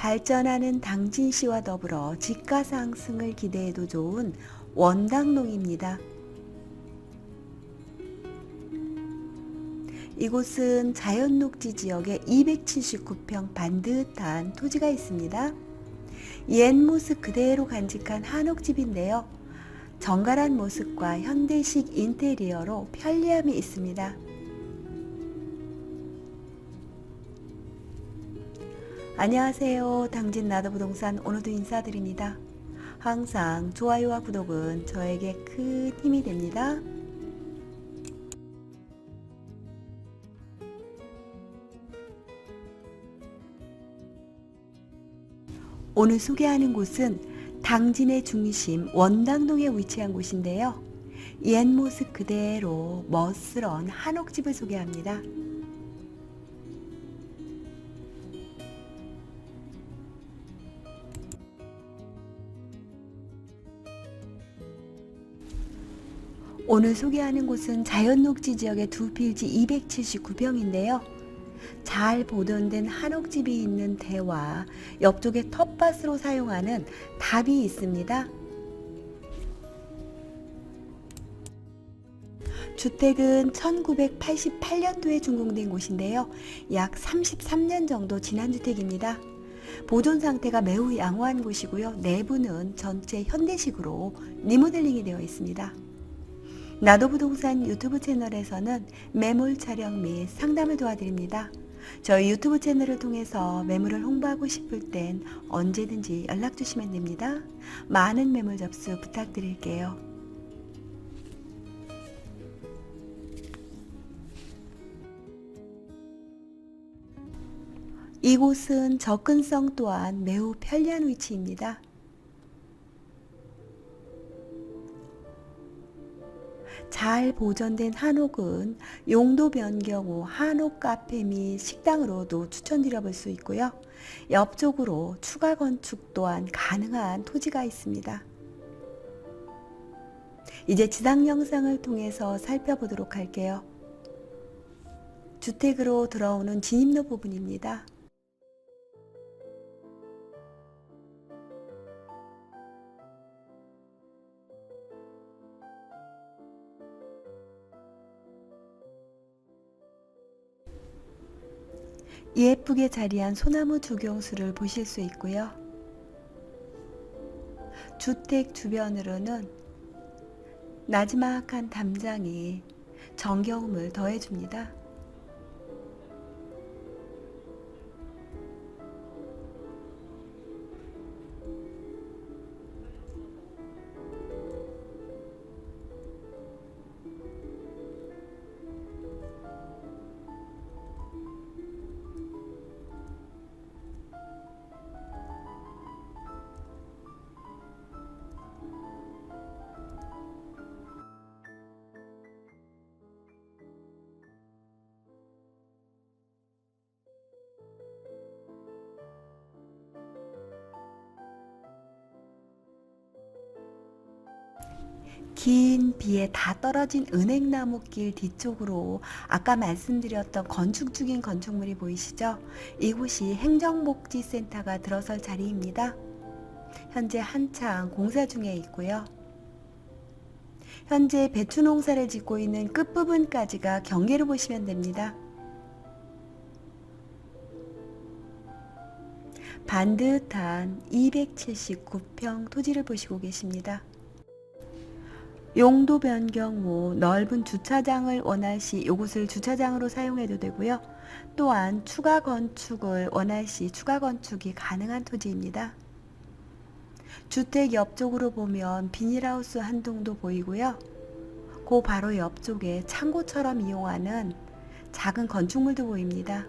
발전하는 당진시와 더불어 집가 상승을 기대해도 좋은 원당동입니다. 이곳은 자연녹지 지역에 279평 반듯한 토지가 있습니다. 옛 모습 그대로 간직한 한옥집인데요. 정갈한 모습과 현대식 인테리어로 편리함이 있습니다. 안녕하세요. 당진 나도 부동산 오늘도 인사드립니다. 항상 좋아요와 구독은 저에게 큰 힘이 됩니다. 오늘 소개하는 곳은 당진의 중심 원당동에 위치한 곳인데요. 옛 모습 그대로 멋스런 한옥집을 소개합니다. 오늘 소개하는 곳은 자연녹지 지역의 두 필지 279평인데요. 잘 보존된 한옥집이 있는 대와 옆쪽에 텃밭으로 사용하는 답이 있습니다. 주택은 1988년도에 준공된 곳인데요. 약 33년 정도 지난 주택입니다. 보존 상태가 매우 양호한 곳이고요. 내부는 전체 현대식으로 리모델링이 되어 있습니다. 나도 부동산 유튜브 채널에서는 매물 촬영 및 상담을 도와드립니다. 저희 유튜브 채널을 통해서 매물을 홍보하고 싶을 땐 언제든지 연락 주시면 됩니다. 많은 매물 접수 부탁드릴게요. 이곳은 접근성 또한 매우 편리한 위치입니다. 잘 보존된 한옥은 용도 변경 후 한옥 카페 및 식당으로도 추천드려 볼 수 있고요. 옆쪽으로 추가 건축 또한 가능한 토지가 있습니다. 이제 지상 영상을 통해서 살펴보도록 할게요. 주택으로 들어오는 진입로 부분입니다. 예쁘게 자리한 소나무 주경수를 보실 수 있고요. 주택 주변으로는 나지막한 담장이 정겨움을 더해줍니다. 긴 비에 다 떨어진 은행나무 길 뒤쪽으로 아까 말씀드렸던 건축 중인 건축물이 보이시죠? 이곳이 행정복지센터가 들어설 자리입니다. 현재 한창 공사 중에 있고요. 현재 배추 농사를 짓고 있는 끝부분까지가 경계로 보시면 됩니다. 반듯한 279평 토지를 보시고 계십니다. 용도 변경 후 넓은 주차장을 원할 시 이곳을 주차장으로 사용해도 되고요. 또한 추가 건축을 원할 시 추가 건축이 가능한 토지입니다. 주택 옆쪽으로 보면 비닐하우스 한 동도 보이고요. 그 바로 옆쪽에 창고처럼 이용하는 작은 건축물도 보입니다.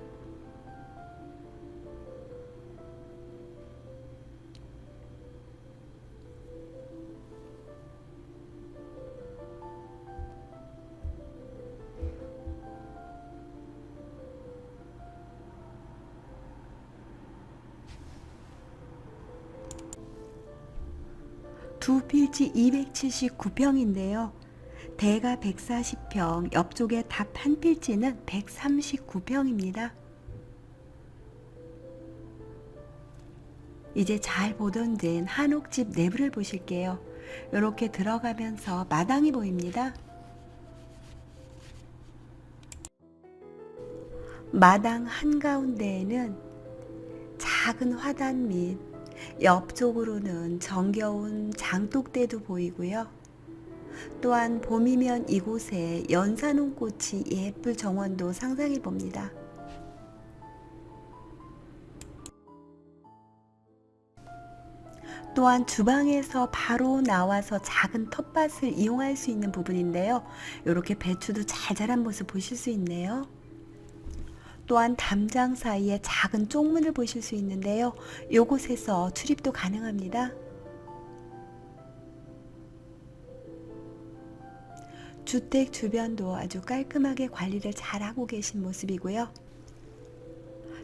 두 필지 279평인데요. 대가 140평, 옆쪽에 답 한 필지는 139평입니다. 이제 잘 보존된 한옥집 내부를 보실게요. 이렇게 들어가면서 마당이 보입니다. 마당 한가운데에는 작은 화단 및 옆쪽으로는 정겨운 장독대도 보이고요. 또한 봄이면 이곳에 연산홍꽃이 예쁠 정원도 상상해 봅니다. 또한 주방에서 바로 나와서 작은 텃밭을 이용할 수 있는 부분인데요. 이렇게 배추도 잘 자란 모습 보실 수 있네요. 또한 담장 사이에 작은 쪽문을 보실 수 있는데요. 이곳에서 출입도 가능합니다. 주택 주변도 아주 깔끔하게 관리를 잘하고 계신 모습이고요.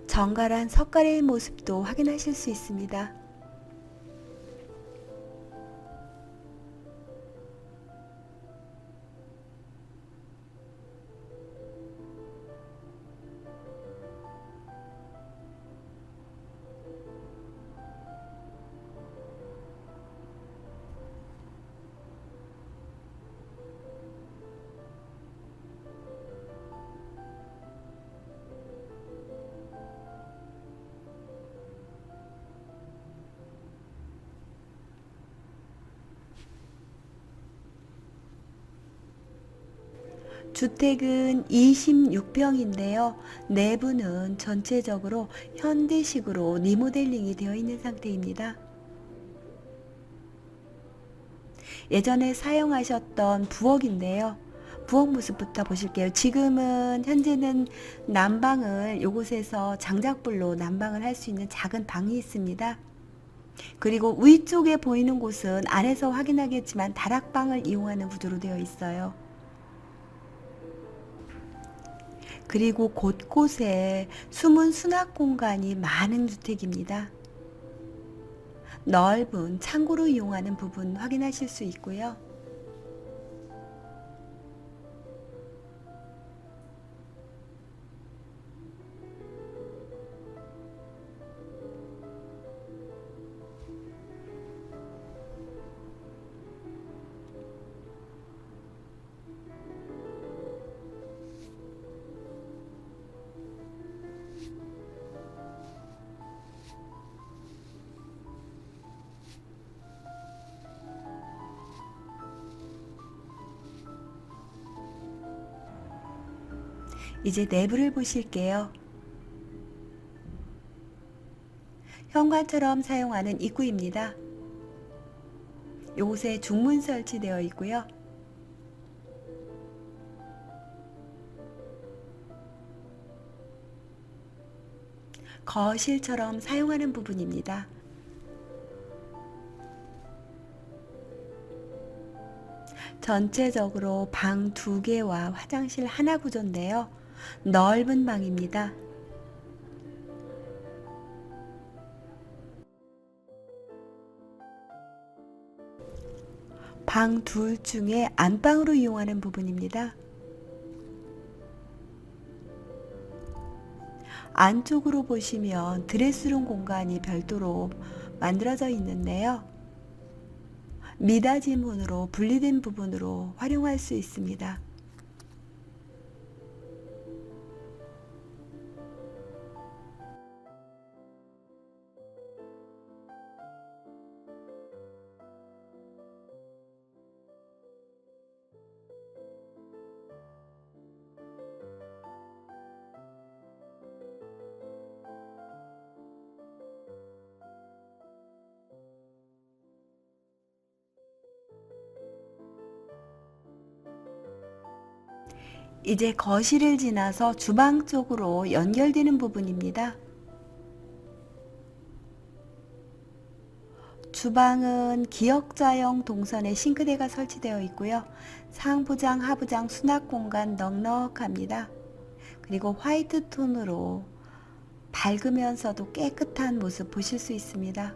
정갈한 석가래의 모습도 확인하실 수 있습니다. 주택은 26평인데요. 내부는 전체적으로 현대식으로 리모델링이 되어 있는 상태입니다. 예전에 사용하셨던 부엌인데요. 부엌 모습부터 보실게요. 지금은 현재는 난방을 이곳에서 장작불로 난방을 할 수 있는 작은 방이 있습니다. 그리고 위쪽에 보이는 곳은 안에서 확인하겠지만 다락방을 이용하는 구조로 되어 있어요. 그리고 곳곳에 숨은 수납 공간이 많은 주택입니다. 넓은 창고로 이용하는 부분 확인하실 수 있고요. 이제 내부를 보실게요. 현관처럼 사용하는 입구입니다. 요곳에 중문 설치되어 있고요. 거실처럼 사용하는 부분입니다. 전체적으로 방 두 개와 화장실 하나 구조인데요. 넓은 방입니다. 방 둘 중에 안방으로 이용하는 부분입니다. 안쪽으로 보시면 드레스룸 공간이 별도로 만들어져 있는데요. 미닫이 문으로 분리된 부분으로 활용할 수 있습니다. 이제 거실을 지나서 주방 쪽으로 연결되는 부분입니다. 주방은 기역자형 동선에 싱크대가 설치되어 있고요. 상부장, 하부장 수납 공간 넉넉합니다. 그리고 화이트 톤으로 밝으면서도 깨끗한 모습 보실 수 있습니다.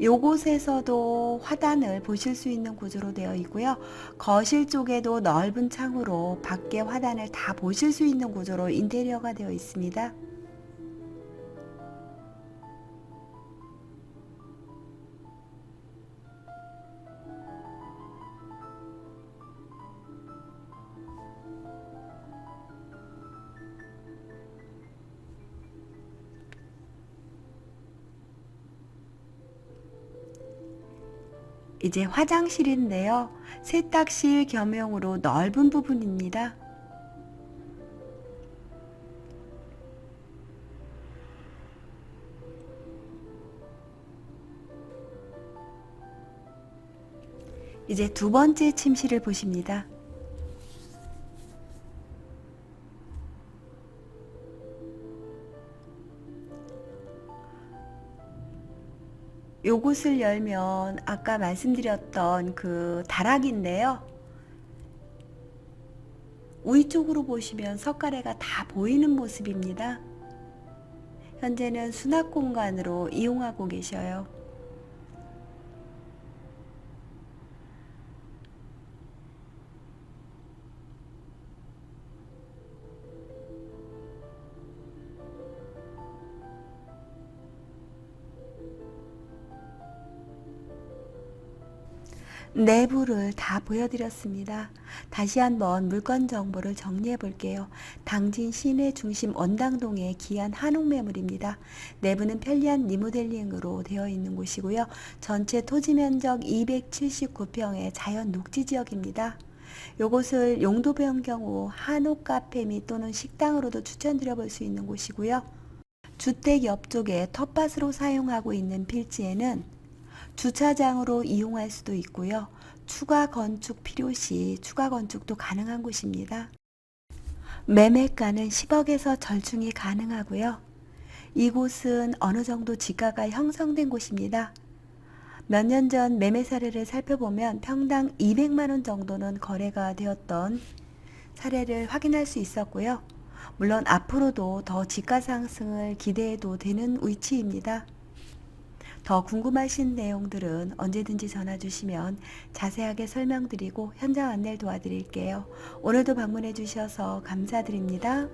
요곳에서도 화단을 보실 수 있는 구조로 되어 있고요. 거실 쪽에도 넓은 창으로 밖에 화단을 다 보실 수 있는 구조로 인테리어가 되어 있습니다. 이제 화장실인데요. 세탁실 겸용으로 넓은 부분입니다. 이제 두 번째 침실을 보십니다. 요곳을 열면 아까 말씀드렸던 그 다락인데요. 위쪽으로 보시면 석가래가 다 보이는 모습입니다. 현재는 수납 공간으로 이용하고 계셔요. 내부를 다 보여드렸습니다. 다시 한번 물건 정보를 정리해 볼게요. 당진 시내 중심 원당동의 기한 한옥 매물입니다. 내부는 편리한 리모델링으로 되어 있는 곳이고요. 전체 토지 면적 279평의 자연 녹지 지역입니다. 요곳을 용도 변경 후 한옥 카페 및 또는 식당으로도 추천드려 볼 수 있는 곳이고요. 주택 옆쪽에 텃밭으로 사용하고 있는 필지에는 주차장으로 이용할 수도 있고요. 추가 건축 필요 시 추가 건축도 가능한 곳입니다. 매매가는 10억에서 절충이 가능하고요. 이곳은 어느 정도 지가가 형성된 곳입니다. 몇 년 전 매매 사례를 살펴보면 평당 200만 원 정도는 거래가 되었던 사례를 확인할 수 있었고요. 물론 앞으로도 더 지가 상승을 기대해도 되는 위치입니다. 더 궁금하신 내용들은 언제든지 전화 주시면 자세하게 설명드리고 현장 안내를 도와드릴게요. 오늘도 방문해 주셔서 감사드립니다.